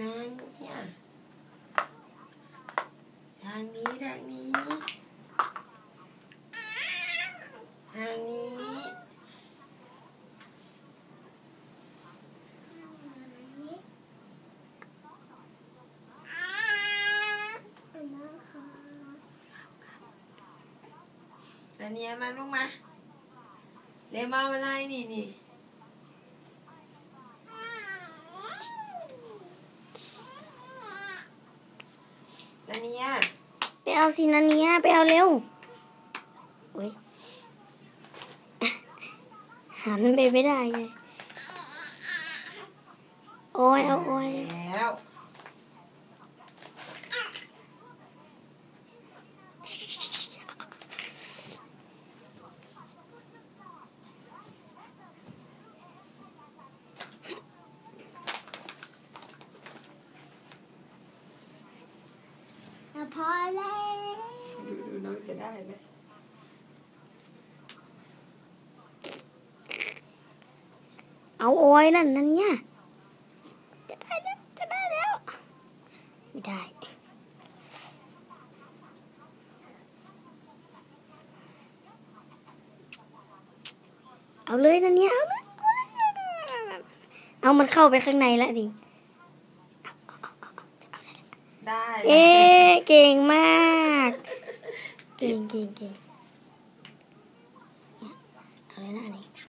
นางเนี่ยทางนี้ทางนี้ ทางนี้อันนี้มาลูกมา เดี๋ยวมาอะไรนี่นี่ อันเนี้ยไปเอาสินันเนี้ยไปเอาเร็วโอ้ยหันไปไม่ได้เลย โอ้ยเอาโอ้ยแล้ว พอแล้วดูดูน้องจะได้ไหมเอาโอ้ยนั่นนั่นเนี่ยจะได้แล้วจะได้แล้ว ไม่ได้เอาเลยนั่นเนี่ยเอาเลยเอาเลยเอามันเข้าไปข้างในแล้วดิได้ เอ๊ะ เก่งมาก เก่งเก่งเก่งเนี่ยเอาเลยนะอันนี้